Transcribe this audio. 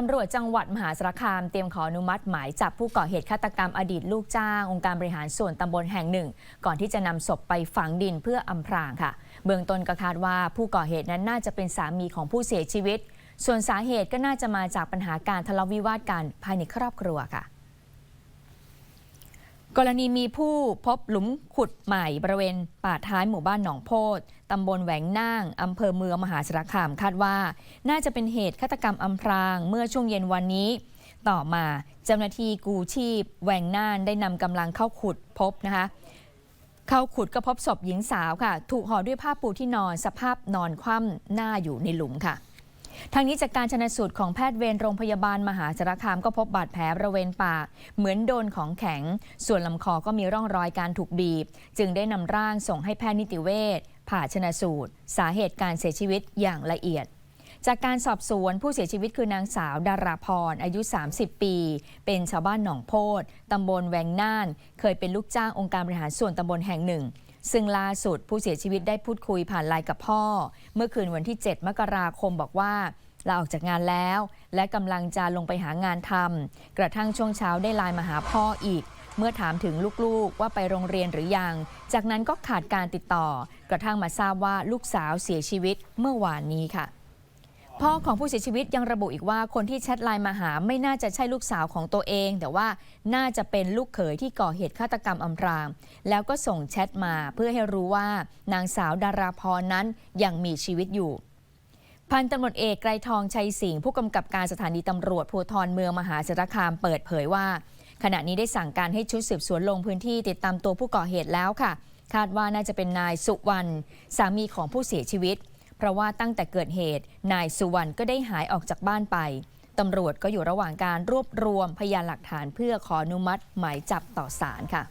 ตำรวจจังหวัดมหาสารคามเตรียมขออนุมัติหมายจับผู้ก่อเหตุฆาตกรรมอดีตลูกจ้าง องค์การบริหารส่วนตำบลแห่งหนึ่ง ก่อนที่จะนำศพไปฝังดินเพื่ออำพรางค่ะ เบื้องต้นก็คาดว่าผู้ก่อเหตุนั้นน่าจะเป็นสามีของผู้เสียชีวิต ส่วนสาเหตุก็น่าจะมาจากปัญหาการทะเลาะวิวาทกันภายในครอบครัวค่ะ กรณีมีผู้พบหลุมขุดใหม่บริเวณป่าท้ายหมู่บ้านหนองโพดตำบลแหวงน่างอำเภอเมืองมหาสารคามคาดว่า น่าจะเป็นเหตุฆาตกรรมอำพรางเมื่อช่วงเย็นวันนี้ ต่อมาเจ้าหน้าที่กูชีพแหวงน่านได้นำกำลังเข้าขุดพบนะคะ เข้าขุดก็พบศพหญิงสาวค่ะ ถูกห่อด้วยผ้าปูที่นอนสภาพนอนคว่ำหน้าอยู่ในหลุมค่ะ ทางนี้จากการชนสูตรของแพทย์เวรโรงพยาบาลมหาสารคามก็พบบาดแผลบริเวณปาก เหมือนโดนของแข็ง ส่วนลำคอก็มีร่องรอยการถูกบีบ จึงได้นำร่างส่งให้แพทย์นิติเวชผ่าชนสูตร สาเหตุการเสียชีวิตอย่างละเอียดจากการสอบสวนผู้เสียชีวิตคือนางสาวดาราพร อายุ 30 ปี เป็นชาวบ้านหนองโพดตำบลแวงน่าน เคยเป็นลูกจ้างองค์การบริหารส่วนตำบลแห่งหนึ่ง ซึ่งล่าสุดผู้เสียชีวิตได้พูดคุยผ่านไลน์กับพ่อ เมื่อคืนวันที่ 7 มกราคมบอกว่าลาออกจากงานแล้ว และกำลังจะลงไปหางานทำกระทั่งช่วงเช้าได้ไลน์มาหาพ่ออีก เมื่อถามถึงลูกๆว่าไปโรงเรียนหรือยัง จากนั้นก็ขาดการติดต่อ กระทั่งมาทราบว่าลูกสาวเสียชีวิตเมื่อวานนี้ค่ะ พ่อของผู้เสียชีวิตยังระบุอีกว่าคนที่แชทไลน์มาหาไม่น่าจะใช่ลูกสาวของตัวเอง แต่ว่าน่าจะเป็นลูกเขยที่ก่อเหตุฆาตกรรมอำพรางแล้วก็ส่งแชทมาเพื่อให้รู้ว่านางสาวดาราพรนั้นยังมีชีวิตอยู่พันตำรวจเอกไกรทองชัยสิงห์ผู้กำกับการสถานีตำรวจภูธรเมืองมหาสารคามเปิดเผยว่า ขณะนี้ได้สั่งการให้ชุดสืบสวนลงพื้นที่ติดตามตัวผู้ก่อเหตุแล้วค่ะ คาดว่าน่าจะเป็นนายสุวรรณสามีของผู้เสียชีวิต เพราะว่าตั้งแต่เกิดเหตุ นายสุวรรณก็ได้หายออกจากบ้านไปตำรวจก็อยู่ระหว่างการรวบรวมพยานหลักฐานเพื่อขออนุมัติหมายจับต่อศาลค่ะ